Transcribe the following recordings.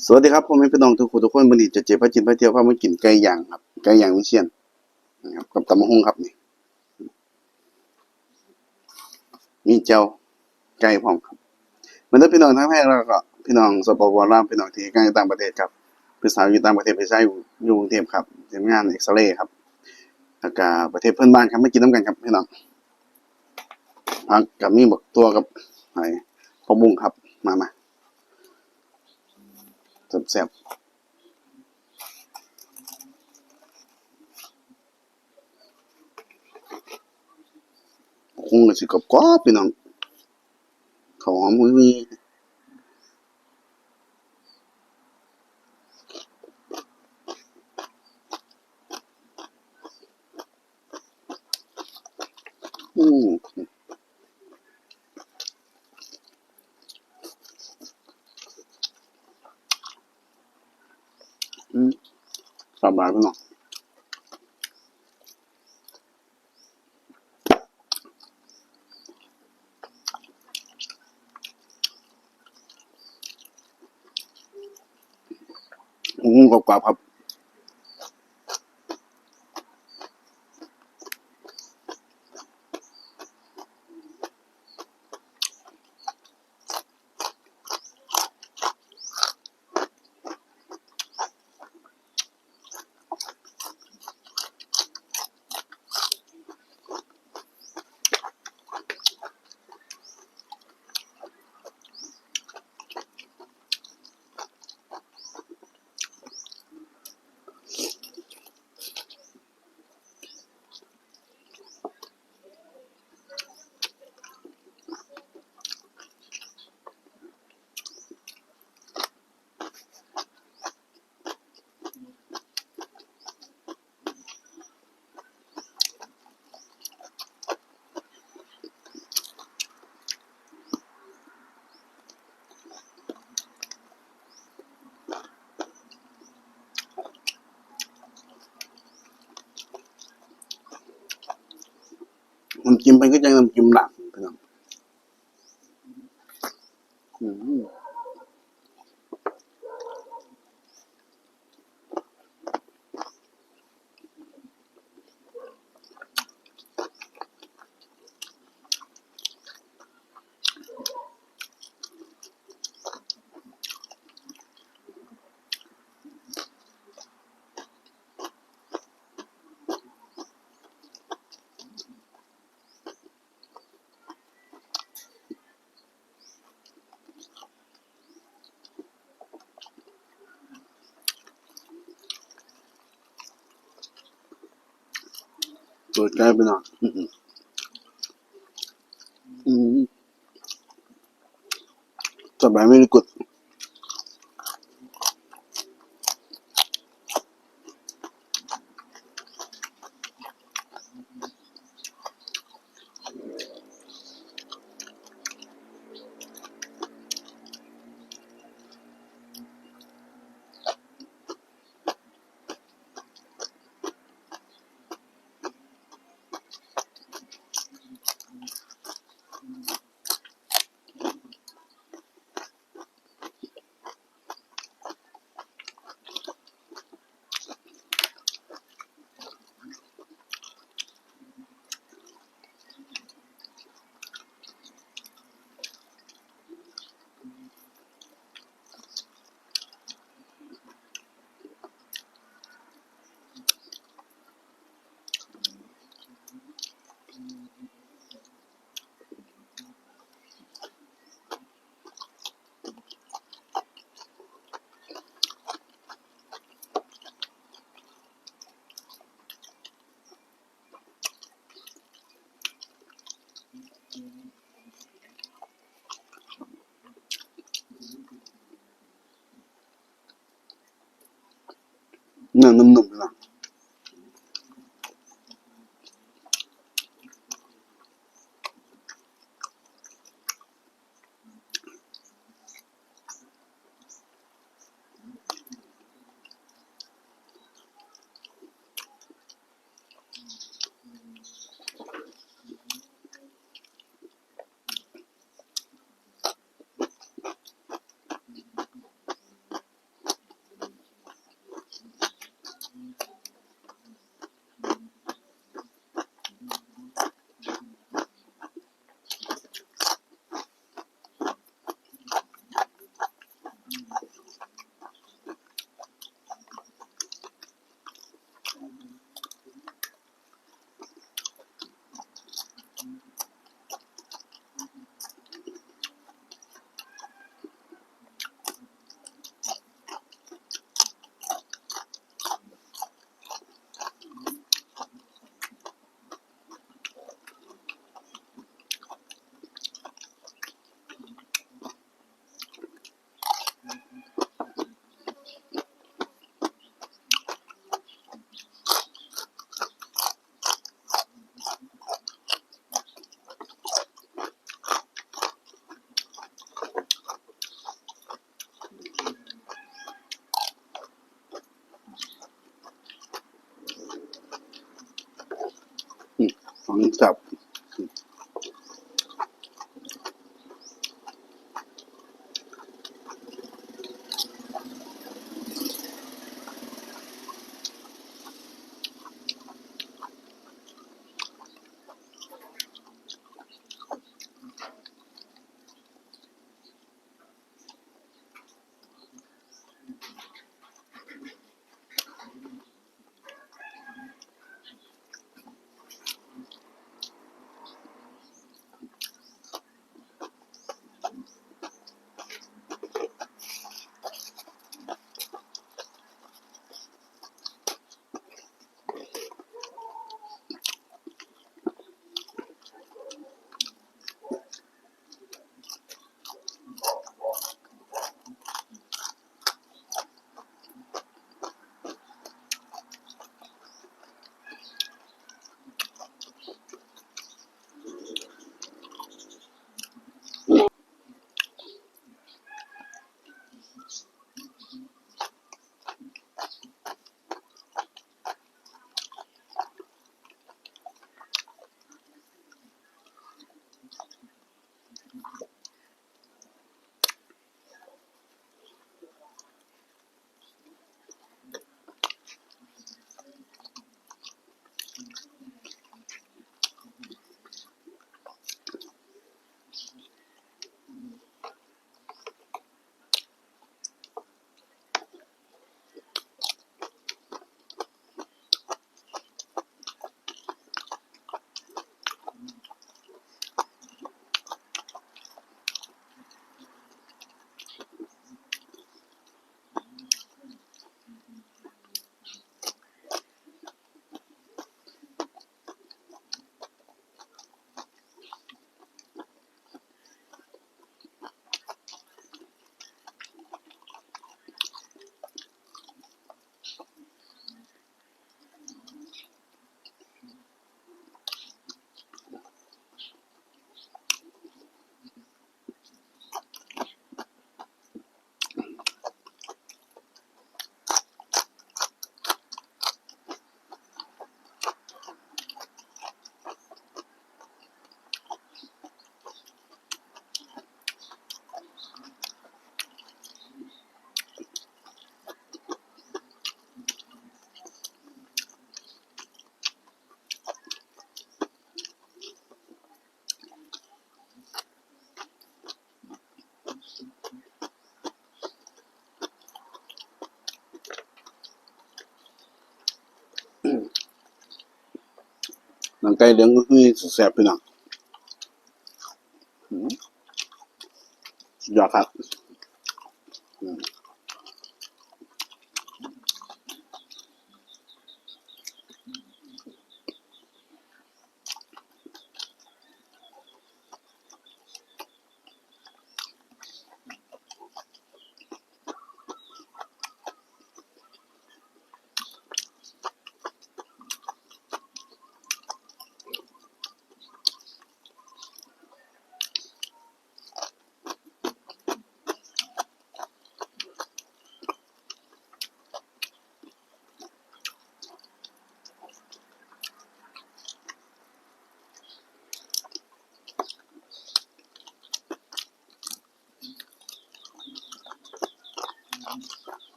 สวัสดีครับผมเป็นพี่น้องทุกคนทุกคนวันนี้จะเจ็บพระจินพระเทียวพระมากินไก่ย่างครับไก่ย่างวิเชียนนะครับกับตำมะฮุ่งครับนี่มีเจ้าไก่พร้อมครับเหมือนที่พี่น้องทั้งไทยแล้วก็พี่น้องสปปลาวพี่น้องที่ใกล้ต่างประเทศครับพี่สาวอยู่ต่างประเทศพี่ชายอยู่กรุงเทพครับทำงานเอ็กซเรย์ครับแล้วก็ประเทศเพื่อนบ้านครับไม่กินน้ำกันครับพี่น้องพักกับมีบักตัวกับไอ้พอบุ้งครับมามา แซ่บคงจะสิกรอบๆพี่น้องเข้าหอมหุยวีอืมอืม สบายพี่น้อ จิ้มเป็นก็ยังน้ำจิ้มหลัก ตัวใกล้ไปหน่อยอืมอืมสบายไม่ได้กด เนื้อนุ่ม ๆนะของจับ หนังไก่เหลืองก็คือแสบพี่น้องอยากครับ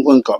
ผมเพิ่งกร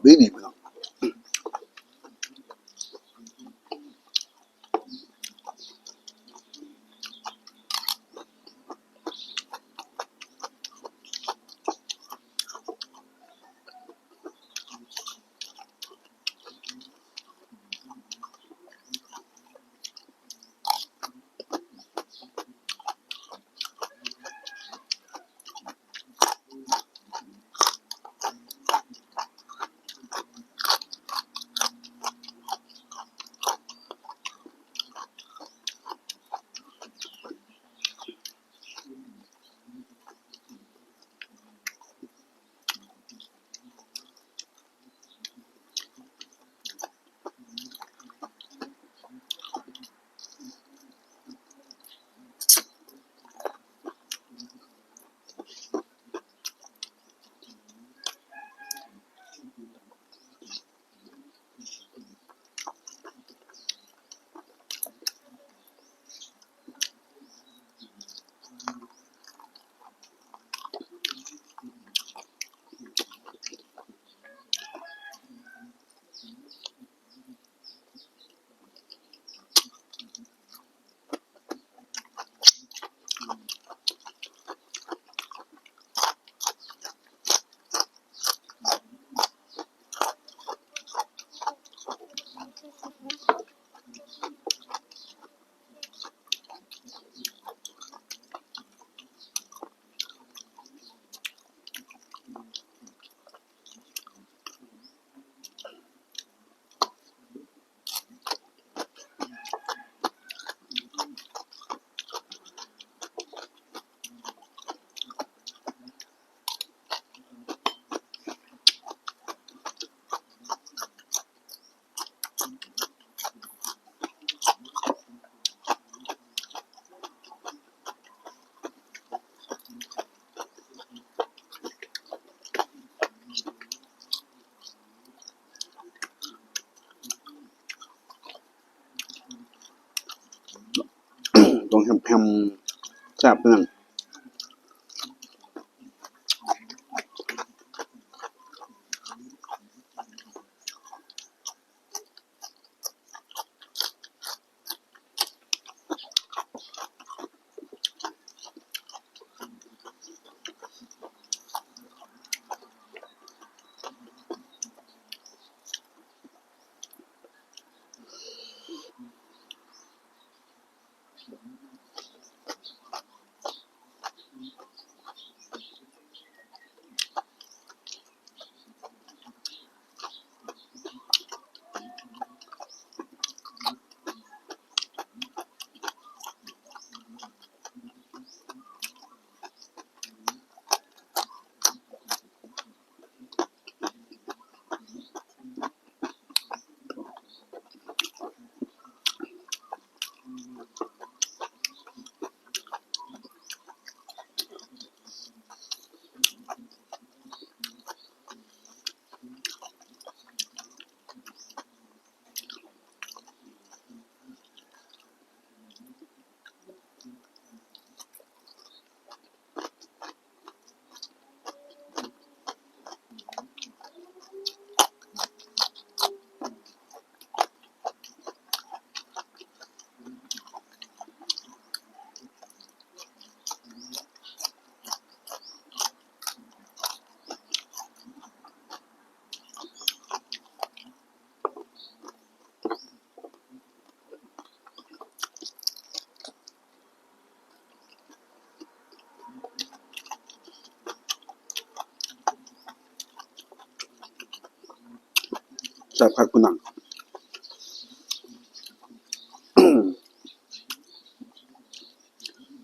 จากพักคุณนัง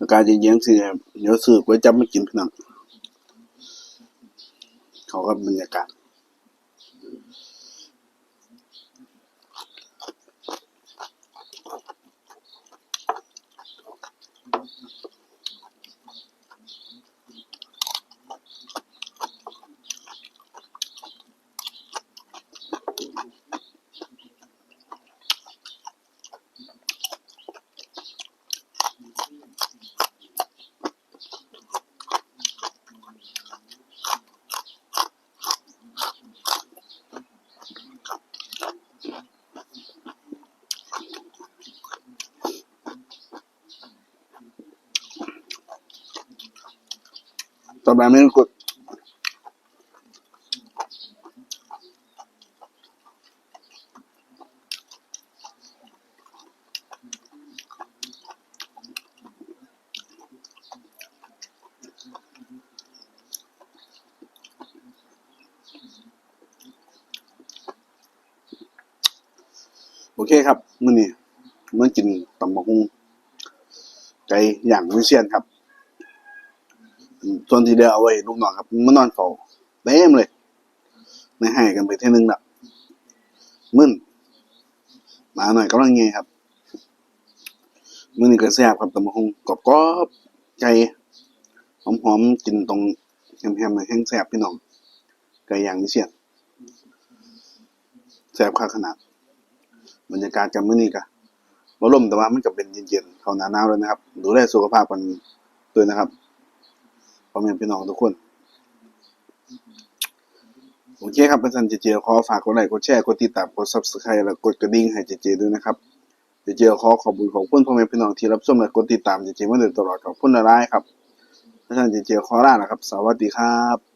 อากาศเย็นๆสิครับเดี๋ยวสืบไว้จั๊บมากินพี่น้องเขาก็บรรยากาศ ต่อไปไม่กดโอเคครับมื้อนี้มากินตำบักหุ่งไก่ย่างวิเชียนครับ ส่วนที่เดียวเอาไว้ลูกน้องครับมานอนเฝ้าเต็มเลยในให้กันไปเท่ยนึงละมึนหมาหน่อยกำลังเงยครับมื้อนี้ก็แซ่บครับตำบักหุ่งกรอบๆไก่หอมๆกินตรงแฮมๆหน่อยแห้งแซ่บพี่น้องไก่ย่างวิเชียนแซ่บค่าขนาดบรรยากาศกันมื้อนี้ก็บ่ลมแต่ว่ามันก็เป็นเย็นๆเข้าหน้าหนาวแล้วนะครับ ดูแลสุขภาพกันด้วยนะครับ พ่อแม่พี่น้องทุกคน โอเคครับเป็นสันเจเจขอฝากกดไลค์กดแชร์กดติดตามกดซับสไครต์และกดกระดิ่งให้เจเจด้วยนะครับเจเจขอขอบคุณของคุณพ่อแม่พี่น้องที่รับชมและกดติดตามเจเจมาโดยตลอดขอบคุณหลายครับเป็นสันเจเจขอลานะครับ สวัสดีครับ